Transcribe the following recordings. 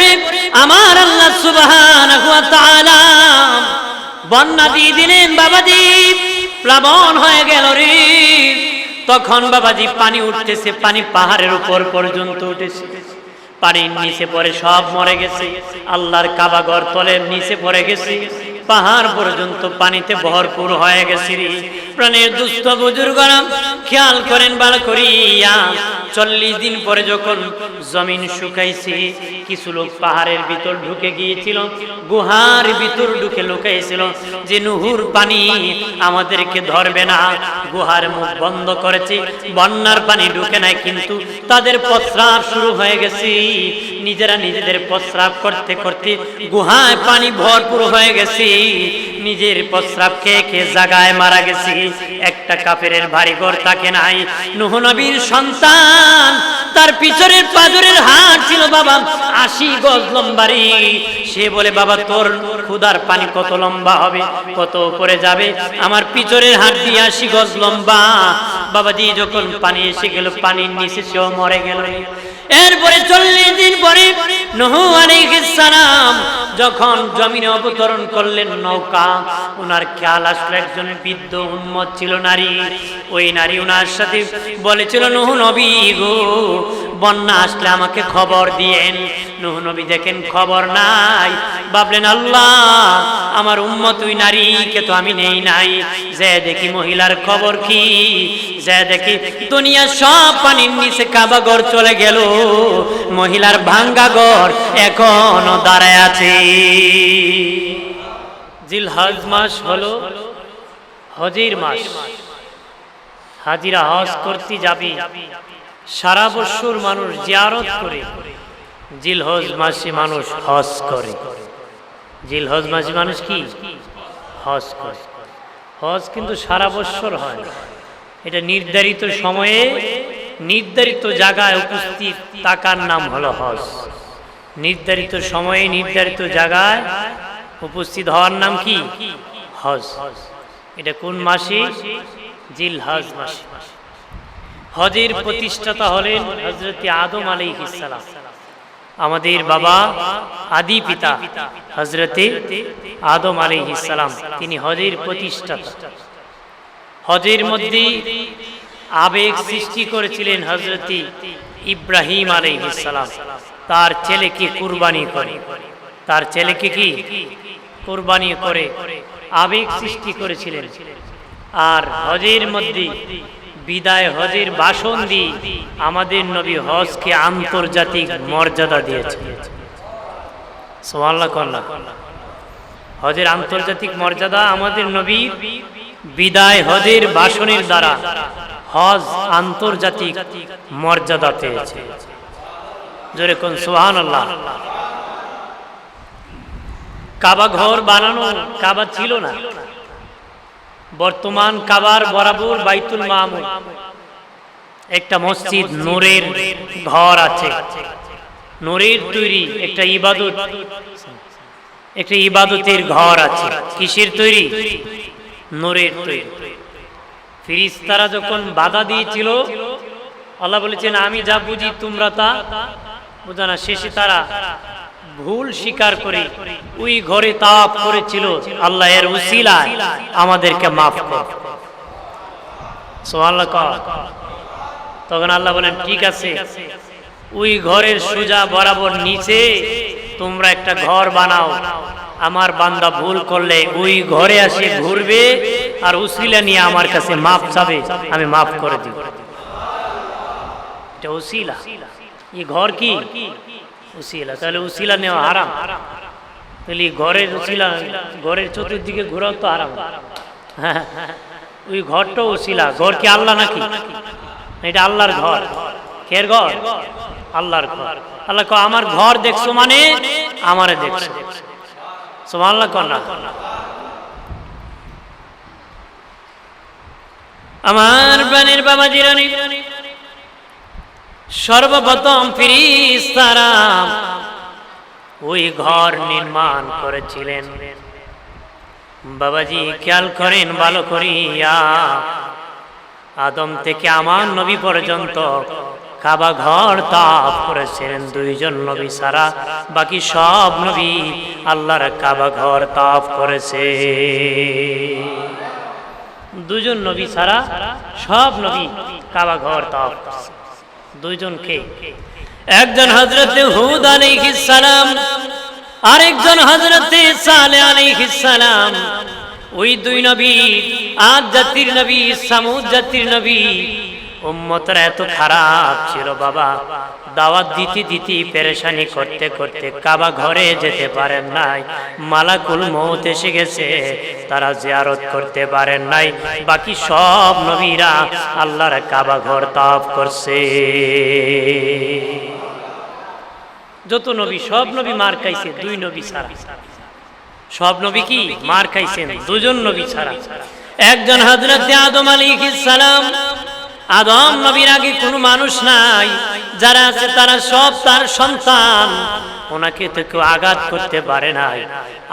এরপরে আমার আল্লাহ তাআলা বন্যা দিয়ে দিলেন, বাবাজি, প্লাবন হয়ে গেল রে। তখন বাবাজি পানি উঠতেছে, পানি পাহাড়ের উপর পর্যন্ত উঠেছে। পানির নিচে পড়ে সব মরে গেছে। আল্লাহর কাবাগর তলের নিচে পড়ে গেছে। পাহাড় পর্যন্ত পানিতে ভরপুর হয়ে গেছে প্রাণের দুস্থ বুজুর্গরা, খেয়াল করেন ভালো করিয়া, চল্লিশ দিন পরে যখন জমিন শুকাইছে, কিছু লোক পাহাড়ের ভিতর ঢুকে গিয়েছিল, গুহার ভিতর ঢুকে লুকাইছিল যে, নুহুর পানি আমাদেরকে ধরবে না। গুহার মুখ বন্ধ করেছে, বন্যার পানি ঢুকে নাই, কিন্তু তাদের প্রস্রাব শুরু হয়ে গেছে। নিজেরা নিজেদের প্রস্রাব করতে করতে গুহায় পানি ভরপুর হয়ে গেছি। নিজের প্রস্রাব খেয়ে খেয়ে জাগায় মারা গেছি। একটা কাপের ভারী ঘর থাকে নাই। নুহ নবীর সন্তান, তার পিছনের পাজরের হাট ছিল বাবা আশি গজ লম্বারি। সে বলে, বাবা, তোর ক্ষুদার পানি কত লম্বা হবে? কত উপরে যাবে? আমার পিছনের হাট দিয়ে আশি গজ লম্বা। বাবাজি যখন পানি এসে গেল, পানির নিচে সেও মরে গেল। এরপরে চল্লিশ দিন পরে নহু সালাম যখন জমিনে অবতরণ করলেন নৌকা ওনার খেয়াল আসলো, একজন বৃদ্ধ উন্মত ছিল নারী। ওই নারী ওনার সাথে বলেছিল, নহু নবী গো, বন্যা আসলে আমাকে খবর দিয়েন। নহু নবী দেখেন খবর নাই। ভাবলেন, আল্লাহ, আমার উম্মত ওই নারীকে তো আমি নেই নাই। যে দেখি মহিলার খবর কি? যে দেখি দুনিয়া সব পানির নিচে কাবা ঘর চলে গেল। মহিলার ভাঙ্গা ঘর এখনও দাঁড়ায় আছে। জিল হজ মাস হলো হজির মাস। হাজিরা হজ করতে যাবি। সারা বছর মানুষ জিয়ারত করে। জিল হজ মাসে মানুষ হজ করে। জিল হজ মাসে মানুষ কি? হজ করে। হজ কিন্তু সারা বছর হয়। এটা নির্ধারিত সময়ে, নির্ধারিত জায়গায় উপস্থিত টাকার নাম হলো হজ। নির্ধারিত সময়ে, নির্ধারিত জায়গায় উপস্থিত হওয়ার নাম কি? হজ। এটা কোন মাসে? জিল হজ মাসে। হজের প্রতিষ্ঠাতা হলেন হজরত আদম আলাইহিস সালাম। আমাদের বাবা, আদি পিতা হজরতে আদম আলাইহিস সালাম, তিনি হজের প্রতিষ্ঠাতা। হজের মধ্যে আবেগ সৃষ্টি করেছিলেন হজরতি ইব্রাহিম আলাইহিস সালাম। তার ছেলেকে কুরবানি করে। তার ছেলেকে কি? কুরবানি করে। আবেগ সৃষ্টি করেছিলেন। আর হজের মধ্যে বিদায় হজের বাসন দিয়ে আমাদের নবী হজকে আন্তর্জাতিক মর্যাদা দিয়েছে। হজের আন্তর্জাতিক মর্যাদা আমাদের নবী বিদায় হজের বাসনের দ্বারা হজ আন্তর্জাতিক মর্যাদা পেয়েছে। জোরে কোন সোহান আল্লাহ কাবা ঘর বানানো কাবা ছিল না। বর্তমান কাবার বরাবর বাইতুল মামুর একটা মসজিদ নূরের ঘর আছে। নূরের তৈরি একটা ইবাদত। একটা ইবাদতের ঘর আছে। কিসের তৈরি? নূরের তৈরি। ফিরিস্তারা যখন বাধা দিয়েছিল আল্লাহ বলেছেন আমি যা বুঝি তোমরা তা বুঝো না। শেষে তারা ভুল স্বীকার করে ওই ঘরে তাপ করেছিল আল্লাহ এর উসিলায় আমাদেরকে মাফ তখন আল্লাহ বলেন, ঠিক আছে, ওই ঘরের সোজা বরাবর নিচে তোমরা একটা ঘর বানাও। আমার বান্দা ভুল করলে ওই ঘরে আসে ঘুরবে আর উসিলা নিয়ে আমার কাছে মাফ চাবে, আমি মাফ করে দিব। এটা উসিলা। এই ঘর কি? উসিলা, তাহলে উসিলা নেওয়া হারাম। তাহলে ঘরের উসিলা, ঘরের চতুর্দিকে ঘোরাও তো হারাম। হ্যাঁ ওই ঘরটা উসিলা, ঘর কি আল্লাহ নাকি? এটা আল্লাহর ঘর। কের ঘর? আল্লাহর ঘর। আল্লাহ আমার ঘর দেখছ মানে আমারে দেখছ। সোমাল্লাহ কর না। আমার প্রাণের বাবা জিরানি সর্বপ্রথম ফিরিস্তারা ওই ঘর নির্মাণ করেছিলেন। বাবাজি, খেয়াল করেন, ভালো করিয়া আদম থেকে আমার নবী পর্যন্ত কাবা ঘর তাপ করেছিলেন দুইজন নবী সারা বাকি সব নবী আল্লাহর কাবা ঘর তাপ করেছে। দুজন নবী ছাড়া সব নবী কাবা ঘর তাপ করছে দুইজন কে? একজন হজরত হুদ আলাইহিস সালাম, আরেকজন হজরত সালে আলাইহিস সালাম। ওই দুই নবী আজ জাতির নবী, সামুদ জাতির নবী উম্মতরা এত খারাপ ছিল বাবা। দাওয়াত দিতে দিতে পেরেশানি করতে করতে কাবা ঘরে যেতে পারেন নাই। মালাকুল মৌত এসে গেছে, তারা জিয়ারত করতে পারেন নাই। বাকি সব নবীরা আল্লাহর কাবা ঘর তাপ করছে। যত নবী, সব নবী মার খাইছে, দুই নবী ছাড়া। সব নবী কি মার খাইছেন? দুজন নবী ছাড়া। একজন হজরত আদম আলাইহিস সালাম আদম নবীর আগে কোনো মানুষ নাই, যারা আছে তারা সব তার সন্তান। ওনাকে তো কেউ আঘাত করতে পারে নাই।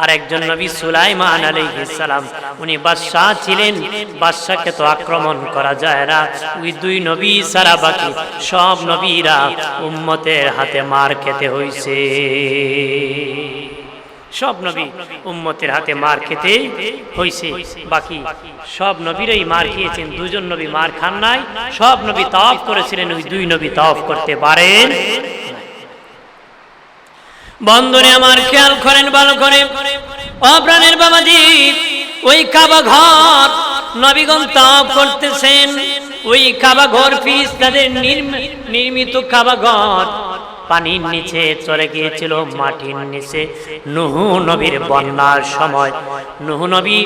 আর একজন নবী সুলাইমান সালাম, উনি বাদশাহ ছিলেন। বাদশাকে তো আক্রমণ করা যায় না। ওই দুই নবী সারা বাকি সব নবীরা উম্মতের হাতে মার খেতে হইছে। সব নবী উম্মতের হাতে মার খেতে হইছে। বাকি সব নবীরাই মার খেয়েছেন দুজন নবী মার খান নাই সব নবী তাওয়াফ করেছিলেন ওই দুই নবী তাওয়াফ করতে পারেন? বন্ধনে আমার খেয়াল করেন ভালো করে অপ্রাণের বাবাজি ওই কাবা ঘর নবীগণ তাওয়াফ করতেছেন। ওই কাবা ঘর ফিস তাদের নির্ম- নির্মিত কাবা ঘর। পানির নিচে চলে গিয়েছিল, মাটির নিচে। নুহু নবীর বন্যার সময়। নুহু নবী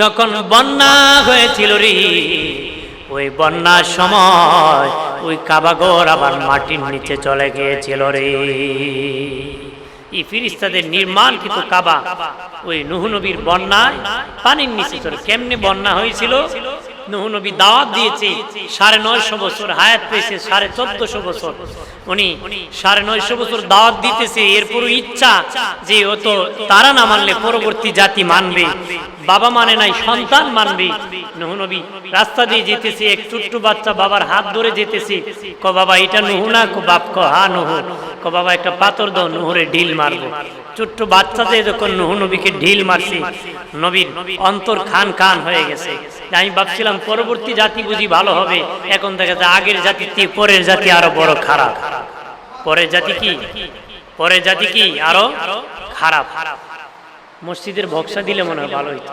যখন বন্যা হয়েছিল রে, ওই বন্যার সময় ওই কাবাগর আবার মাটির নিচে চলে গিয়েছিল রে। এই নির্মাণ কিন্তু কাবা, ওই নুহু নবীর বন্যায় পানির নিচে চলে কেমনে বন্যা হয়েছিল? নবী দাওয়াত দিয়েছে, সাড়ে নয়শো বছর হায়াত পেয়েছে, সাড়ে চোদ্দশো বছর। উনি সাড়ে নয়শো বছর দাওয়াত দিতেছে ইচ্ছা যে ও তো তারা না মানলে পরবর্তী জাতি মানবে। বাবা মানে নাই, সন্তান মানবে। নবী রাস্তা দিয়ে যেতেছে, এক ছোট্ট বাচ্চা বাবার হাত ধরে যেতেছে। ক বাবা, এটা নুহু না, কো বাপ, ক হা নুহু। বাবা, একটা পাথর দাও, নুহুরে ঢিল মারবো। ছোট্ট বাচ্চাতে যখন নুহু নবীকে ঢিল মারছি, নবীর অন্তর খান খান হয়ে গেছে। আমি ভাবছিলাম, পরবর্তী জাতি বুঝি ভালো হবে। এখন দেখা যায়, আগের থেকে পরের জাতি আরও বড় খারাপ। পরের জাতি কি? পরের জাতি কি? আরও খারাপ। মসজিদের বক্সা দিলে মনে হয় ভালো হইতো।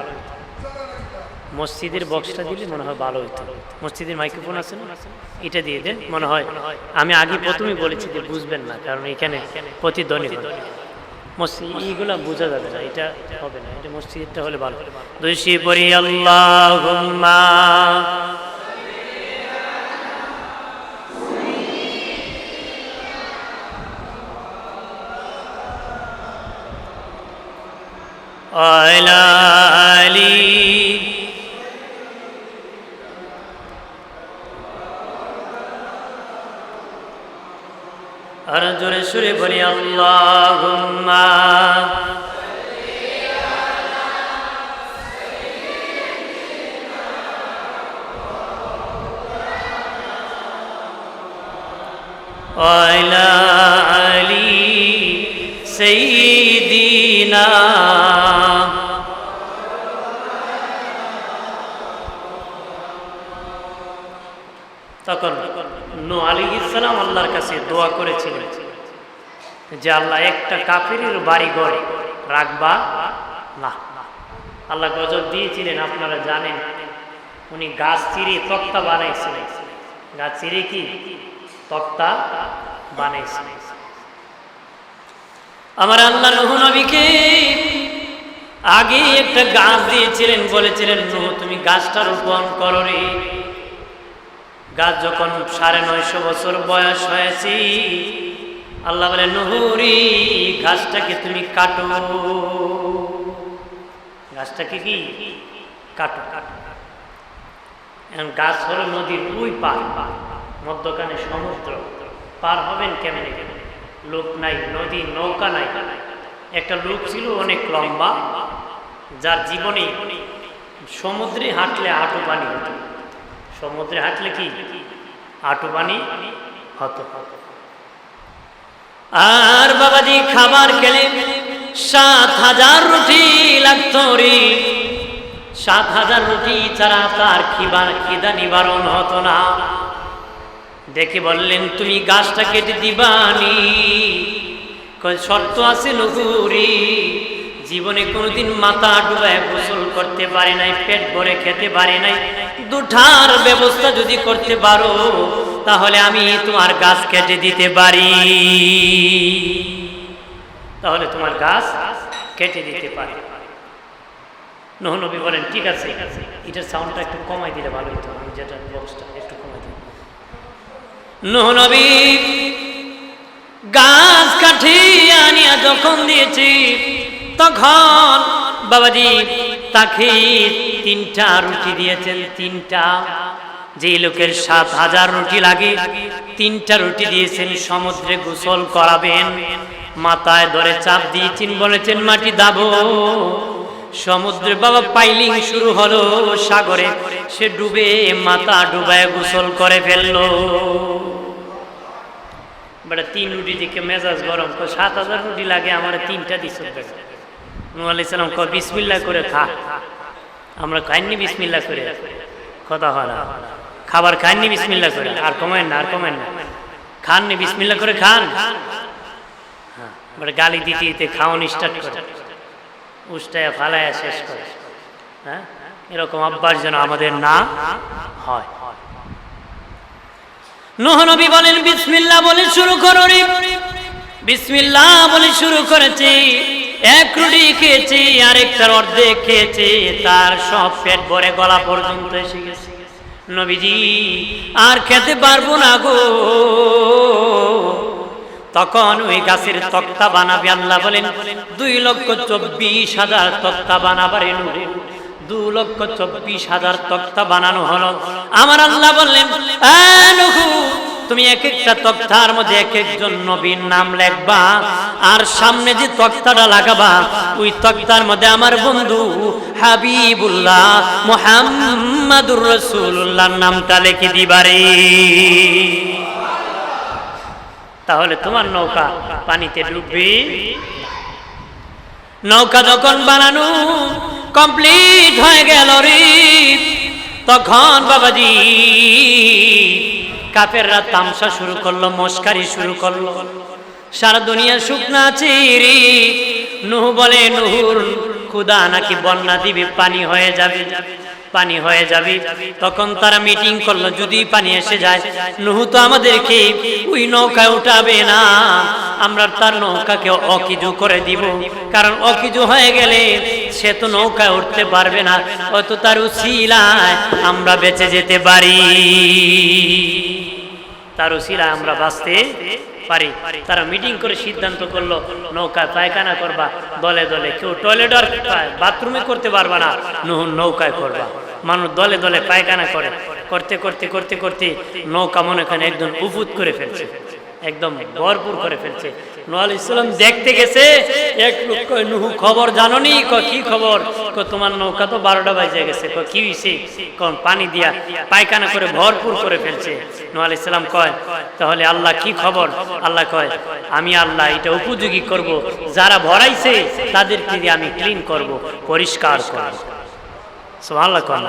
মসজিদের বক্সটা দিলে মনে হয় ভালো হইতো। মসজিদের মাইক্রোফোন আছে না? এটা দিয়ে দেন, মনে হয়। আমি আগে প্রথমেই বলেছি যে বুঝবেন না, কারণ এখানে প্রতিধ্বনি। মসজিদ, এইগুলো বোঝা যাবে না, এটা হবে না, এটা মসজিদটা হলে ভালো। দুইশি পরি আল্লাহ আলী। আর জোরে সুরে বলি আল্লাহ আইলা সেই আলী ইসলাম আল্লাহর কাছে দোয়া করেছিলেন যে আল্লাহ একটা কাফিরের বাড়ি ঘর রাখবা। না। আল্লাহ গজব দিয়েছিলেন, আপনারা জানেন। উনি গাছ চিরে তক্তা বানাইছিলেন গাছ চিরে কি? তক্তা বানাইছিলেন আমার আল্লাহ নহু নবীকে আগে একটা গাছ দিয়েছিলেন, বলেছিলেন তুমি গাছটা রোপণ করো রে। গাছ যখন সাড়ে নয়শো বছর বয়স হয়েছি, আল্লাহ বলে, নুহুরি, গাছটাকে তুমি কাটো। গাছটাকে কি? কাটো। কাটো এখন গাছ হলো নদীর ওই পার, মধ্যখানে সমুদ্র। পার হবেন কেমনে? লোক নাই, নদী, নৌকা নাই। একটা লোক ছিল অনেক লম্বা, যার জীবনে সমুদ্রে হাঁটলে হাঁটু পানি হতো। সমুদ্রে হাঁটলে কি? হাঁটু পানি হতো। আর বাবাজি খাবার খেলে সাত হাজার রুটি লাগতো রে। সাত হাজার রুটি ছাড়া তার খিবার খিদা নিবারণ হতো না। দেখে বললেন, তুমি গাছটা কেটে দিবানি। শর্ত আছে নহুরি জীবনে কোনোদিন মাথা ডুবায় গোসল করতে পারে নাই, পেট ভরে খেতে পারে নাই। দুঠার ব্যবস্থা যদি করতে পারো, তাহলে আমি তোমার গাছ কেটে দিতে পারি। তাহলে তোমার গাছ কেটে দিতে পারি। নহনবী বলেন, ঠিক আছে, এটার সাউন্ডটা একটু কমাই দিলে ভালো হতো, আমি যেটা বক্সটা একটু কমাই দিই। নহনবী গাছ কাঠিয়ে আনিয়া যখন দিয়েছি তখন বাবাজি তাকে তিনটা রুটি দিয়েছেন, তিনটা। যে লোকের সাত হাজার রুটি লাগে, তিনটা রুটি দিয়েছেন, সমুদ্রে গোসল করাবেন, মাথায় ধরে চাপ দিয়েছেন, বলেছেন, মাটি দাবো। সমুদ্রে বাবা পাইলিং শুরু হলো সাগরে, সে ডুবে মাথা ডুবায় গোসল করে ফেলল। বেটা তিন রুটি দিকে মেজাজ গরম কো সাত হাজার রুটি লাগে, আমার তিনটা দিছ নু আলাইসালাম ক বিসমিল্লা করে খা। আমরা খাইনি বিসমিল্লা করে। কথা হয় না। খাবার খাননি বিসমিল্লা করে। আর কমেন না, আর কমেন না। খাননি বিসমিল্লা করে, খান। হ্যাঁ গালি দিতে দিতে খাওয়ান স্টার্ট করে। উষ্টায় ফালায় শেষ করে। হ্যাঁ এরকম অভ্যাস যেন আমাদের না হয়। নহনবী বলেন, বিসমিল্লাহ বলে শুরু করো রে। বিসমিল্লাহ বলে শুরু করেছি। এক রুটি খেয়েছি আরেকটার অর্ধেক খেয়েছি তার সব পেট ভরে গলা পর্যন্ত এসে গেছে। নবীজি আর খেতে পারব না গো। তখন ওই গাছের তক্তা বানাবে আল্লাহ বলেন দুই লক্ষ চব্বিশ হাজার তক্তা বানাবার দু লক্ষ চব্বিশ হাজার তক্তা বানানো হলো। আমার আল্লাহ বললেন "আ নুহু, তুমি এক একটা তক্তার মধ্যে এক একজন নবীর নাম লেখবা, আর সামনে যে তক্তাটা লাগাবা, ওই তক্তার মধ্যে আমার বন্ধু হাবিবুল্লাহ মোহাম্মদুর রসুল্লাহর নামটা লিখে দিবারে তাহলে তোমার নৌকা পানিতে ডুববে। নৌকা যখন বানানো কমপ্লিট হয়ে গেল রে। তখন বাবাজি কাপেররা তামসা শুরু করল, মস্কারি শুরু করল। সারা দুনিয়া শুকনা চিরি। নুহু বলে, নুহুর খুদা নাকি বন্যা দিবে, পানি হয়ে যাবে। পানি হয়ে যাবে। তখন তারা মিটিং করল, যদি পানি এসে যায়, নুহু তো আমাদেরকে ওই নৌকায় উঠাবে না। আমরা তার নৌকাকে অকিজু করে দিব। কারণ অকিজু হয়ে গেলে সে তো নৌকায় উঠতে পারবে না। হয়তো তার উচিলায় আমরা বেঁচে যেতে পারি। তার উচিলায় আমরা বাঁচতে পারি। তারা মিটিং করে সিদ্ধান্ত করল, নৌকায় পায়খানা করবা, দলে দলে কেউ টয়লেট আর বাথরুমে করতে পারবা না নৌকায় করবা। মানুষ দলে দলে পায়খানা করে, করতে করতে করতে করতে নৌকা মনে করেন একদম উপুত করে ফেলছে। একদম ভরপুর করে ফেলছে। নোয়াল ইসলাম দেখতে গেছে, এক লোক নুহু, খবর জাননি? ক কি খবর? তোমার নৌকা তো বারোটা বাজে গেছে। ক হয়েছে কোন পানি দিয়া পায়খানা করে ভরপুর করে ফেলছে। নোয়াল ইসলাম কয়, তাহলে আল্লাহ কি খবর? আল্লাহ কয়, আমি আল্লাহ এটা উপযোগী করব। যারা ভরাইছে, তাদেরকে দিয়ে আমি ক্লিন করব, পরিষ্কার করব। কয়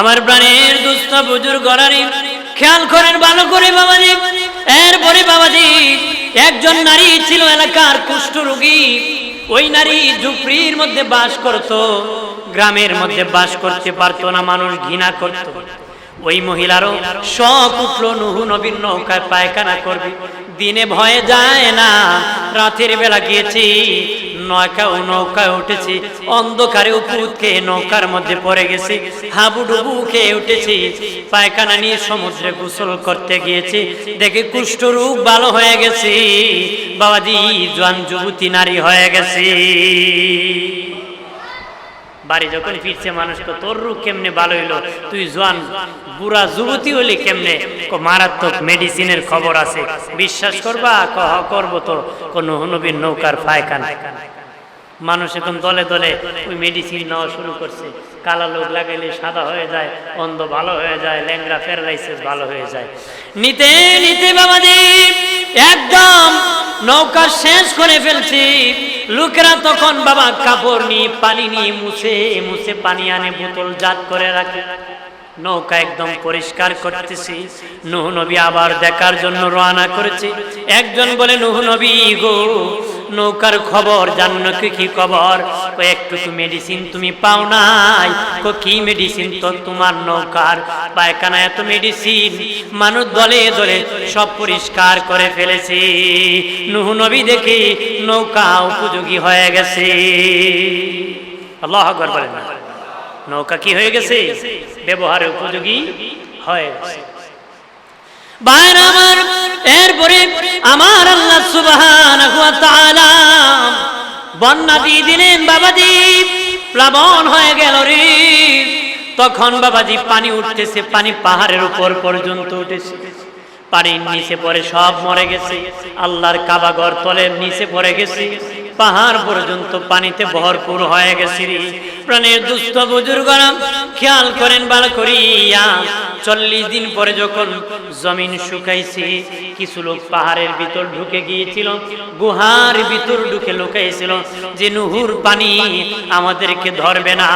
আমার প্রাণের দুস্থ বুজুর গড়ারি খেয়াল করেন ভালো করে বাবাজি। এরপরে বাবাজি, একজন নারী ছিল এলাকার কুষ্ঠ রোগী ওই নারী ঝুপড়ির মধ্যে বাস করত, গ্রামের মধ্যে বাস করতে পারতো না, মানুষ ঘৃণা করত। ওই মহিলারও শখ উঠল, নুহু নবীন নৌকায় পায়খানা করবে। দিনে ভয়ে যায় না, রাতের বেলা গিয়েছি নৌকা ও নৌকায় উঠেছি। অন্ধকারে উপুত খেয়ে নৌকার মধ্যে পড়ে গেছি। হাবুডুবু খেয়ে উঠেছি। পায়খানা নিয়ে সমুদ্রে গোসল করতে গিয়েছি। দেখে কুষ্ঠরোগ ভালো হয়ে গেছে। জোয়ান যুবতী, নারী হয়ে গেছে। বাড়ি যখন ফিরছে মানুষ, তো তোর রূপ কেমনে ভালো হইল? তুই জোয়ান, বুড়া যুবতী হলি কেমনে? মারাত্মক মেডিসিনের খবর আছে। বিশ্বাস করবা, কহ, করব তো কোন নৌকার মানুষ এখন দলে দলে ওই মেডিসিন নেওয়া শুরু করছে। কালা লোক লাগাইলে সাদা হয়ে যায়, অন্ধ ভালো হয়ে যায় ল্যাংরা প্যারালাইসিস ভালো হয়ে যায়। নিতে নিতে বাবাজি একদম নৌকা শেষ করে ফেলছি। লোকেরা তখন বাবা কাপড় নিয়ে, পানি নিয়ে মুছে মুছে পানি আনে, বোতল জাত করে রাখে। নৌকা একদম পরিষ্কার করতেছি। নুহ নবী আবার দেখার জন্য রওনা করেছে। একজন বলে, নুহ নবী গো নৌকার খবর, জানো কি কি খবর? কো একটু মেডিসিন তুমি পাও নাই। কো কি মেডিসিন তো তোমার নৌকার? পায়খানা এত মেডিসিন মানুষ দলে দলে সব পরিষ্কার করে ফেলেছে। নুহ নবী দেখি নৌকা উপযোগী হয়ে গেছে। আল্লাহ আকবার বলেন নৌকা কি হয়ে গেছে? ব্যবহারে উপযোগী হয়ে গেছে। বাইরে আমার, এরপরে আমার আল্লাহ তাআলা বন্যা দিয়ে দিলেন, বাবাজি, প্লাবন হয়ে গেল রে। তখন বাবাজি পানি উঠতেছে, পানি পাহাড়ের উপর পর্যন্ত উঠেছে। পানির নিচে পড়ে সব মরে গেছে। আল্লাহর কাবাগর তলের নিচে পড়ে গেছে। পাহাড় পর্যন্ত পানিতে ভরপুর হয়ে গেছি প্রাণের দুস্থ বুজুর্গরা খেয়াল করেন ভালো করিয়া, চল্লিশ দিন পরে যখন জমিন শুকাইছে, কিছু লোক পাহাড়ের ভিতর ঢুকে গিয়েছিল, গুহার ভিতর ঢুকে লুকাইছিল যে, নুহুর পানি আমাদেরকে ধরবে না,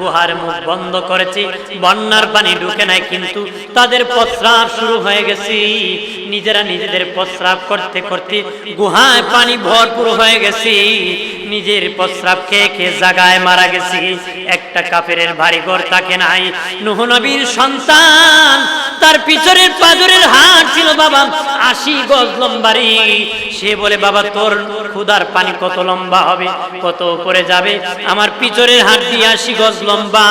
গুহার মুখ বন্ধ করেছে, বন্যার পানি ঢুকে নাই, কিন্তু তাদের প্রস্রাব শুরু হয়ে গেছে। নিজেরা নিজেদের প্রস্রাব করতে করতে গুহায় পানি ভরপুর হয়ে গেছে। নিজের প্রস্রাব খেয়ে খেয়ে জাগায় মারা গেছে। একটা কাফেরের ভারী ঘর থাকে নাই। নুহ নবীর সন্তান, তার পিছনের পাজরের হাট ছিল বাবা আশি গজ লম্বারি। সে বলে, বাবা, তোর ক্ষুদার পানি কত লম্বা হবে? কত উপরে যাবে? আমার পিছনের হাট দিয়ে আশি গজ লম্বা।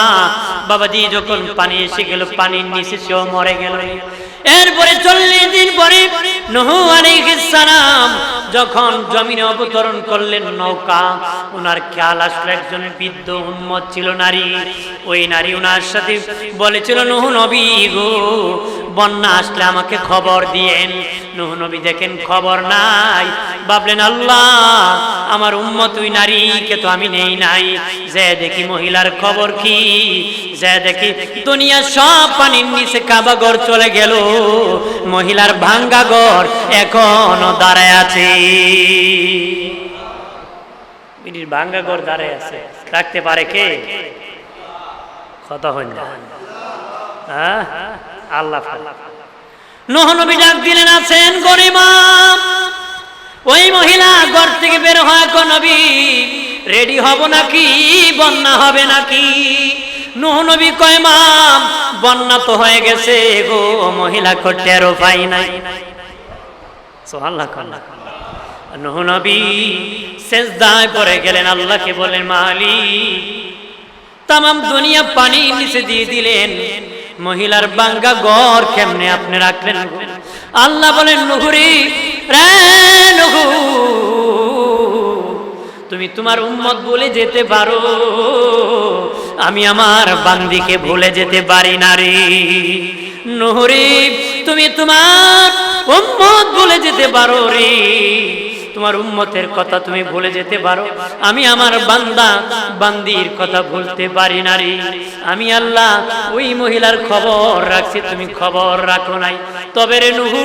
বাবা দিয়ে যখন পানি এসে গেল, পানির নিচে সেও মরে গেল। এরপরে চল্লিশ দিন পরে নহু সালাম যখন জমিনে অবতরণ করলেন নৌকা ওনার খেয়াল আসলো একজন বৃদ্ধ উন্মত ছিল নারী। ওই নারী ওনার সাথে বলেছিল, নহু নবী গো, বন্যা আসলে আমাকে খবর দিয়েন। নহু নবী দেখেন খবর নাই। ভাবলেন, আল্লাহ, আমার উম্মত ওই নারীকে তো আমি নেই নাই। যে দেখি মহিলার খবর কি? যে দেখি দুনিয়া সব পানির নিচে চলে গেল। মহিলার ভাঙ্গা এখনও দাঁড়ায় আছে। ভাঙ্গা দাঁড়ায় আছে। রাখতে পারে কে? না। হ্যাঁ? আল্লাহ নোহ নবী ডাক দিলেন, আছেন গরিমা? ওই মহিলা ঘর থেকে বের হয় নবী। রেডি হব নাকি? বন্যা হবে নাকি? নোহ নবী কয় মাম বন্যা তো হয়ে গেছে গো মহিলা কটেরও পাই নাই। সোহাল্লাহ কন্যা নোহ নবী পড়ে গেলেন, আল্লাহকে বলেন মালিক, তামাম দুনিয়া পানি নিচে দিয়ে দিলেন। মহিলার বাঙ্গা গড় কেমনে আপনি রাখলেন আল্লাহ বলেন নুহুরি রে নুহু তুমি তোমার উম্মত বলে যেতে পারো। আমি আমার বান্দিকে ভুলে যেতে পারি না রে। নুহুরি, তুমি তোমার উম্মত বলে যেতে পারো রে। তোমার উম্মতের কথা তুমি ভুলে যেতে পারো। আমি আমার বান্দা, বান্দির কথা ভুলতে পারি না রে। আমি আল্লাহ, ওই মহিলার খবর রাখছি, তুমি খবর রাখো নাই। তবে রে নুহু,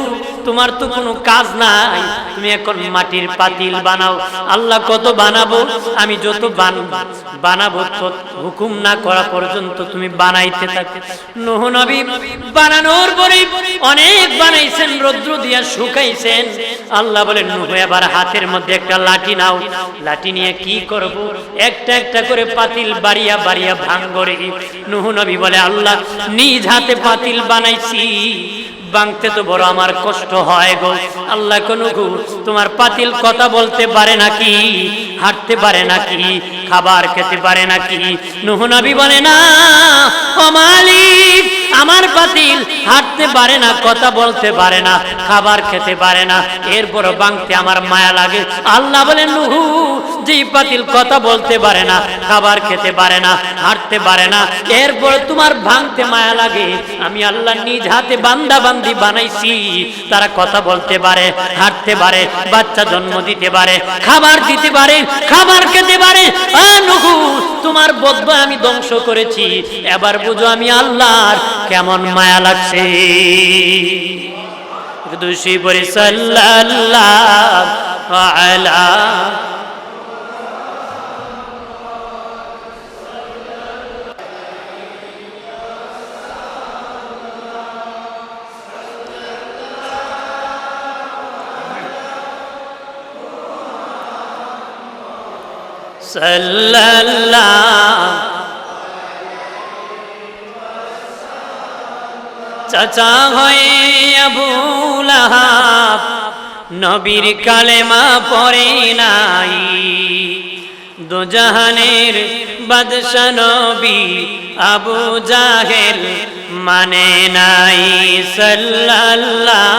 তোমার তো কোনো কাজ নাই। তুমি এখন মাটির পাতিল বানাও। আল্লাহ কত বানাবো? আমি যত বান বানাবো তো হুকুম না করা পর্যন্ত তুমি বানাইতে থাকো। নুহ নবী বানানোর পরে অনেক বানাইছেন, রৌদ্র দিয়া শুকাইছেন। আল্লাহ বলে নুহ, এবার হাতের মধ্যে একটা লাঠি নাও। লাঠি নিয়ে কি করব? একটা একটা করে পাতিল বাড়িয়া বাড়িয়া ভাঙ্গরে নুহ নবী বলে, আল্লাহ, নিজ হাতে পাতিল বানাইছি। বাংতে তো বড় আমার কষ্ট হয় গো। আল্লাহ কোনো তোমার পাতিল কথা বলতে পারে নাকি? হাঁটতে পারে নাকি? খাবার খেতে পারে নাকি? নুহ নবী বলে, না, ও মালিক, আমার পাতিল হাঁটতে পারে না, কথা বলতে পারে না, খাবার খেতে পারে না, এরপর বাংতে আমার মায়া লাগে। আল্লাহ বলেন নুহু, যেই পাতিল কথা বলতে পারে না, খাবার খেতে পারে না, হাঁটতে পারে না, এরপর তোমার ভাঙতে মায়া লাগে। আমি আল্লাহ নিজ হাতে বান্দা বান্দি বানাইছি, তারা কথা বলতে পারে, হাঁটতে পারে, বাচ্চা জন্ম দিতে পারে, খাবার দিতে পারে, খাবার খেতে পারে আহ, তোমার বদ্ধ আমি ধ্বংস করেছি। এবার বুঝো আমি আল্লাহর কেমন মায়া লাগছে। দোষী পরে সাল্লাল্লাহু আলা চাচা হয়ে আবু লাহাব, নবীর কালেমা পড়ে নাই। দুজাহানের বাদশা নবী আবু জাহেল মানে নাই সাল্লাল্লাহ।